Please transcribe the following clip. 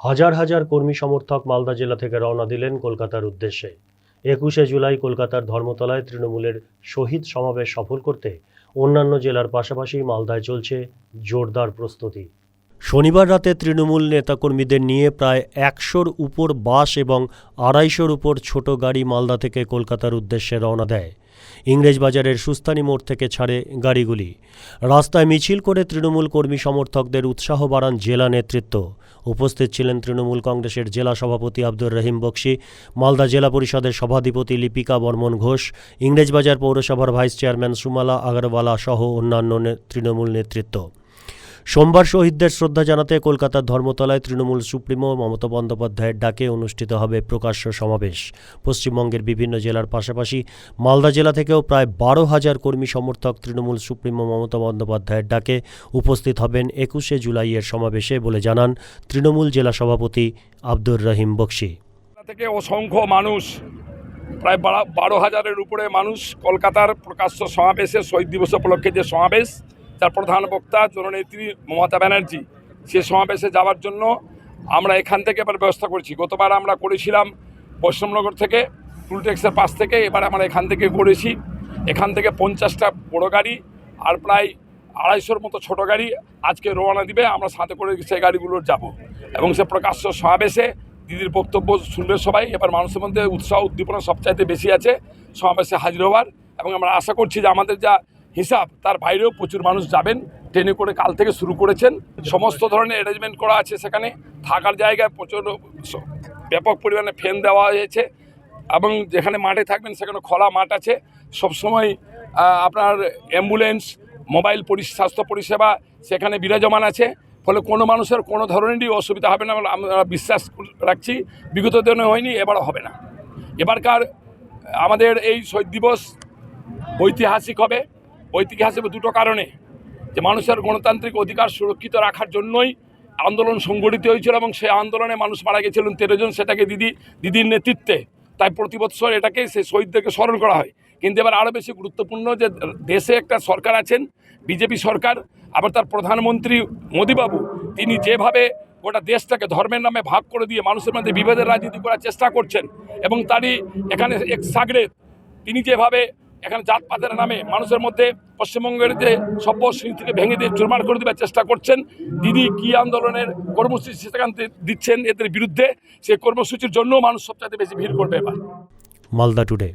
হাজার হাজার কর্মী সমর্থক মালদা জেলা থেকে রওনা দিলেন কলকাতার উদ্দেশ্যে। একুশে জুলাই কলকাতার ধর্মতলায় তৃণমূলের শহীদ সমাবেশ সফল করতে অন্যান্য জেলার পাশাপাশি মালদায় চলছে জোরদার প্রস্তুতি। শনিবার রাতে তৃণমূল নেতাকর্মীদের নিয়ে প্রায় একশোর উপর বাস এবং আড়াইশোর উপর ছোট গাড়ি মালদা থেকে কলকাতার উদ্দেশ্যে রওনা দেয়। ইংরেজবাজারের সুস্তানি মোড় থেকে ছাড়ে গাড়িগুলি। রাস্তায় মিছিল করে তৃণমূল কর্মী সমর্থকদের উৎসাহ বাড়ান জেলা নেতৃত্ব। উপস্থিত ছিলেন তৃণমূল কংগ্রেসের জেলা সভাপতি আব্দুর রহিম বক্সি, মালদা জেলা পরিষদের সভাধিপতি লিপিকা বর্মন ঘোষ, ইংরেজবাজার পৌরসভার ভাইস চেয়ারম্যান সুমালা আগরওয়ালা সহ অন্যান্য তৃণমূল নেতৃত্ব। সোমবার শহীদদের শ্রদ্ধা জানাতে কলকাতার ধর্মতলায় তৃণমূল সুপ্রিমো মমতা বন্দ্যোপাধ্যায়ের ডাকে অনুষ্ঠিত হবে প্রকাশ্য সমাবেশ। পশ্চিমবঙ্গের বিভিন্ন জেলার পাশাপাশি মালদা জেলা থেকেও প্রায় বারো হাজার কর্মী সমর্থক তৃণমূল সুপ্রিমো মমতা বন্দ্যোপাধ্যায়ের ডাকে উপস্থিত হবেন একুশে জুলাইয়ের সমাবেশে বলে জানান তৃণমূল জেলা সভাপতি আব্দুর রহিম বক্সি। থেকে অসংখ্য মানুষ, প্রায় বারো হাজারের উপরে মানুষ কলকাতার প্রকাশ্য সমাবেশে শহীদ দিবস উপলক্ষে যে সমাবেশ যার প্রধান বক্তা জননেত্রী মমতা ব্যানার্জি। সে সমাবেশে যাওয়ার জন্য আমরা এখান থেকে এবার ব্যবস্থা করেছি। গতবার আমরা করেছিলাম পশ্চিমনগর থেকে, টুলটেক্সের পাশ থেকে, এবার আমরা এখান থেকে করেছি। এখান থেকে পঞ্চাশটা বড় গাড়ি আর প্রায় আড়াইশোর মতো ছোট গাড়ি আজকে রওনা দিবে। আমরা সাথে করে সেই গাড়িগুলোর যাব। এবং সে প্রকাশ্য সমাবেশে দিদির বক্তব্য শুনবে সবাই। এবার মানুষের মধ্যে উৎসাহ, উদ্দীপনা সবচাইতে বেশি আছে সমাবেশে হাজির হওয়ার। এবং আমরা আশা করছি যে আমাদের যা হিসাব, তার বাইরেও প্রচুর মানুষ যাবেন। ট্রেনে করে কাল থেকে শুরু করেছেন। সমস্ত ধরনের অ্যারেঞ্জমেন্ট করা আছে সেখানে। থাকার জায়গায় প্রচুর ব্যাপক পরিমাণে ফ্যান দেওয়া হয়েছে এবং যেখানে মাঠে থাকবেন সেখানে খোলা মাঠ আছে। সবসময় আপনার অ্যাম্বুলেন্স মোবাইল পরি, স্বাস্থ্য পরিষেবা সেখানে বিরাজমান আছে। ফলে কোনো মানুষের কোনো ধরনেরই অসুবিধা হবে না। আমরা বিশ্বাস রাখছি। বিগত দিনে হয়নি এবারও হবে না। এবারকার আমাদের এই শহীদ দিবস ঐতিহাসিক হবে। ঐতিহাসিক দুটো কারণে যে মানুষের গণতান্ত্রিক অধিকার সুরক্ষিত রাখার জন্যই আন্দোলন সংগঠিত হয়েছিল এবং সেই আন্দোলনে মানুষ মারা গেছিলেন তেরো জন, সেটাকে দিদি, দিদির নেতৃত্বে। তাই প্রতি বছর এটাকে সেই শহীদদেরকে স্মরণ করা হয়। কিন্তু এবার আরও বেশি গুরুত্বপূর্ণ যে দেশে একটা সরকার আছেন, বিজেপি সরকার, আবার তার প্রধানমন্ত্রী মোদীবাবু, তিনি যেভাবে গোটা দেশটাকে ধর্মের নামে ভাগ করে দিয়ে মানুষের মধ্যে বিভেদের রাজনীতি করার চেষ্টা করছেন এবং তারই এখানে এক সাগরেদ তিনি যেভাবে এখানে জাত জাতপাতের নামে মানুষের মধ্যে পশ্চিমবঙ্গের যে সভ্য স্মৃতিকে ভেঙে দিয়ে চুরমার করে দেওয়ার চেষ্টা করছেন, দিদি কি আন্দোলনের কর্মসূচি সেখানে দিচ্ছেন এদের বিরুদ্ধে, সেই কর্মসূচির জন্য মানুষ সবচাইতে বেশি ভিড় করবে এবার। মালদা টুডে